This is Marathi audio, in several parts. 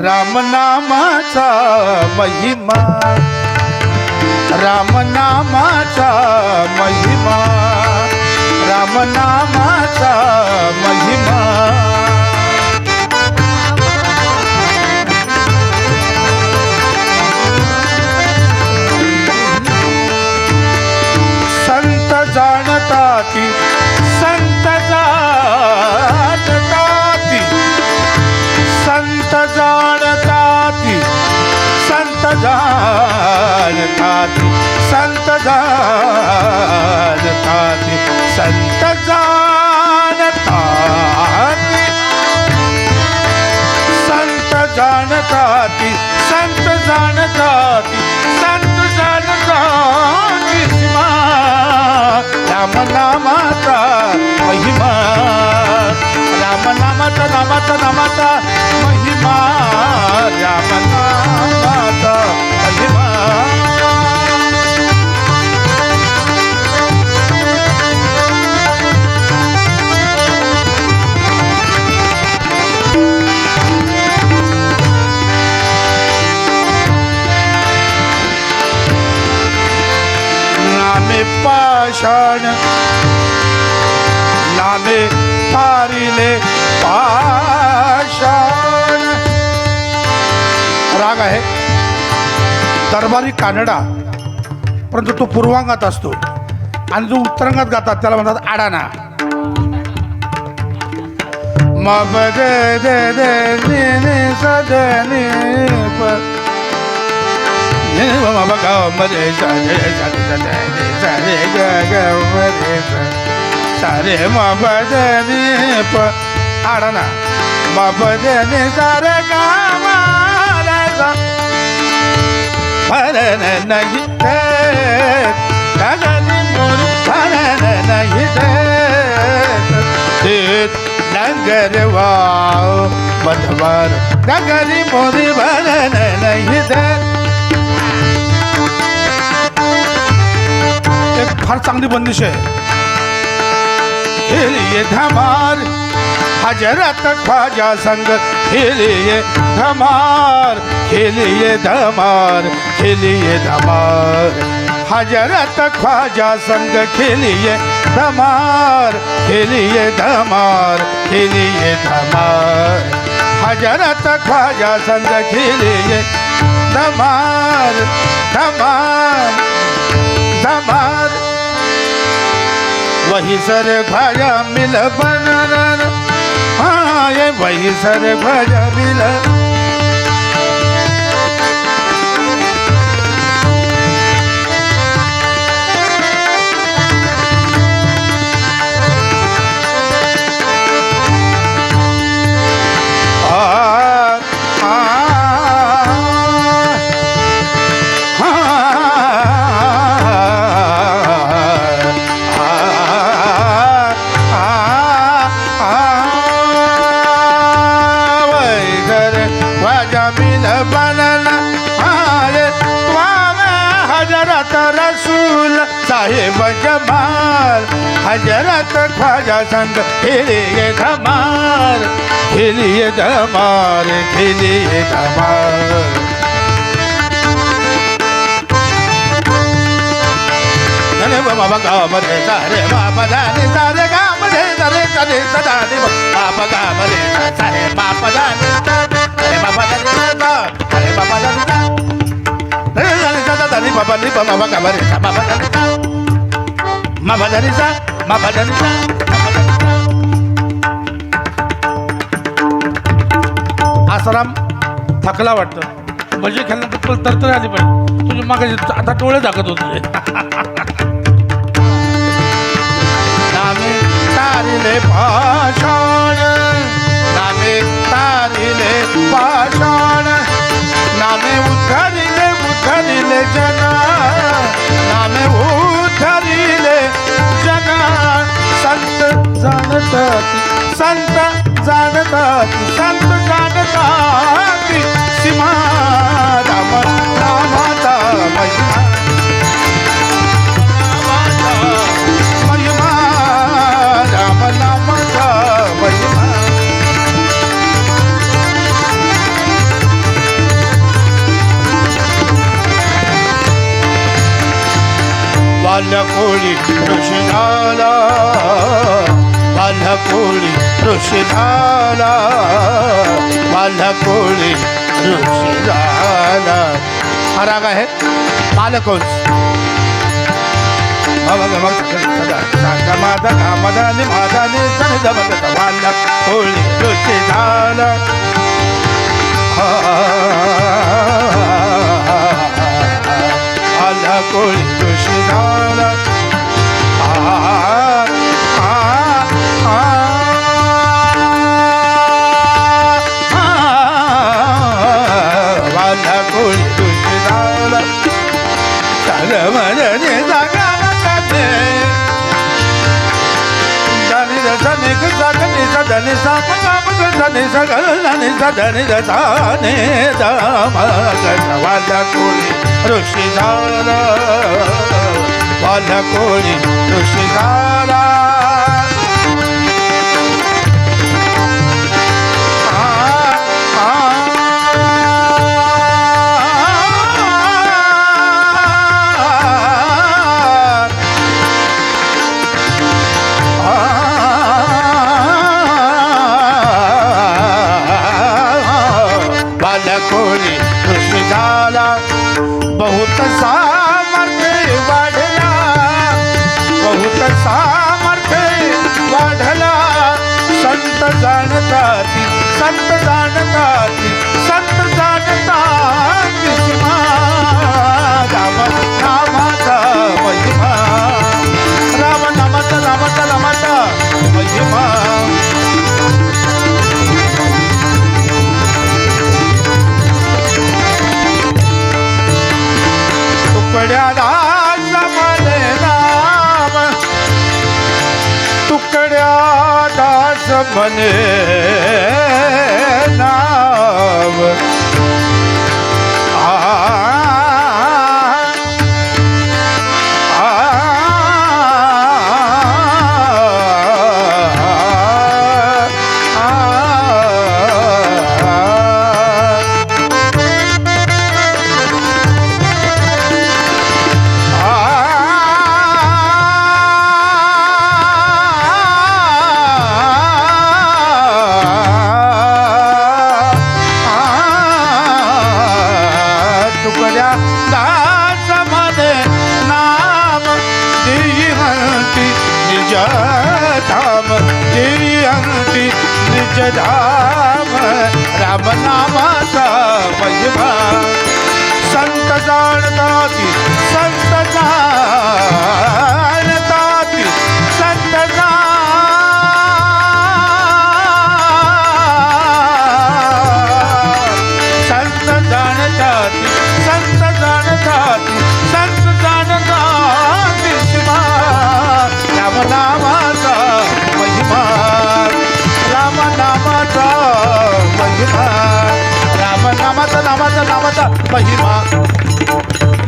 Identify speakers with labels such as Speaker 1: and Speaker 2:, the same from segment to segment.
Speaker 1: रामनामाचा महिमा. रामनामाचा महिमा. रामनामाचा महिमा. जाणताती. संत जाणताती. संत जाणताती. संत जाणताती. संत जाणताती. संत जाणताती. सीमा रामनामाचा महिमा. राम नामाचा नामाचा नामाचा पाषाण। लाले पारिले पाषाण। राग आहे. दरबारी कानडा परंतु तो पूर्वांगात असतो. आणि जो उत्तरांगात गातात त्याला म्हणतात आडाना. म दे दे दे नि సరే మా పదని ఆడనా మా పదని సరే కామా நங்கர் வாவ் மதவார் நகரி மோதி வரன நகிதர் एक फार चांगली बंदिश आहे. खेलिये धमार हजरत ख्वाजा संग खेलिये धमार खेलिए धमार खेलिए धमार. हजरत ख्वाजा संग खेलिए धमार खेलिए धमार खेलिए धमार. हजरत ख्वाजा संग खेलिए धमार धमार धमार. वही सर ख्वाजा मिल बनन. हाँ ये वही सर ख्वाजा मिल हजरत रसूल साहेब जमाल. हजरत ख्वाजा संग फिरिये धमार फिरिये धमार फिरिये धमार बाबा गामध्ये सारे बाप दाने सारे गामध्ये सारे सारे सदा दे बाबा गामध्ये सारे बाबा सारे सारे mabadani mabadani रे बाबा बाबा mabadani mabadani सा mabadani. माबा आसाराम थकला वाटतं. म्हणजे तर तुला तरतरी आली पाहिजे. तुझे मागे आता टोळे दाखवत होते. नामे पाषाण. नामे तारिले पाषाण. धरिले जना नामे उधरिले जना. संत जाणताती संत जाणताती संत जाणताती कोळी ऋषी झाला बालकोळी ऋषी झाला बालकोळी ऋषी झाला हा राग आहे बालकोच सांगा माझा कामदानी माझाने सण जमत बालक कोळी साम जाने सगळ जाने सदने जाने कोळी ऋषी झाला. वाला कोळी ऋषी झाला. बहुत सामर्थ्य वाढला. बहुत सामर्थ्य वाढला. संत जाणतात संत जाणतात संत ટુકડા સમલ રામ ટુકડા निज धाम जयंती निज धाम राम नामाचा महिमा। संत जाणता संत जाणताती नामाचा महिमा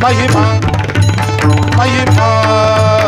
Speaker 1: महिमा महिमा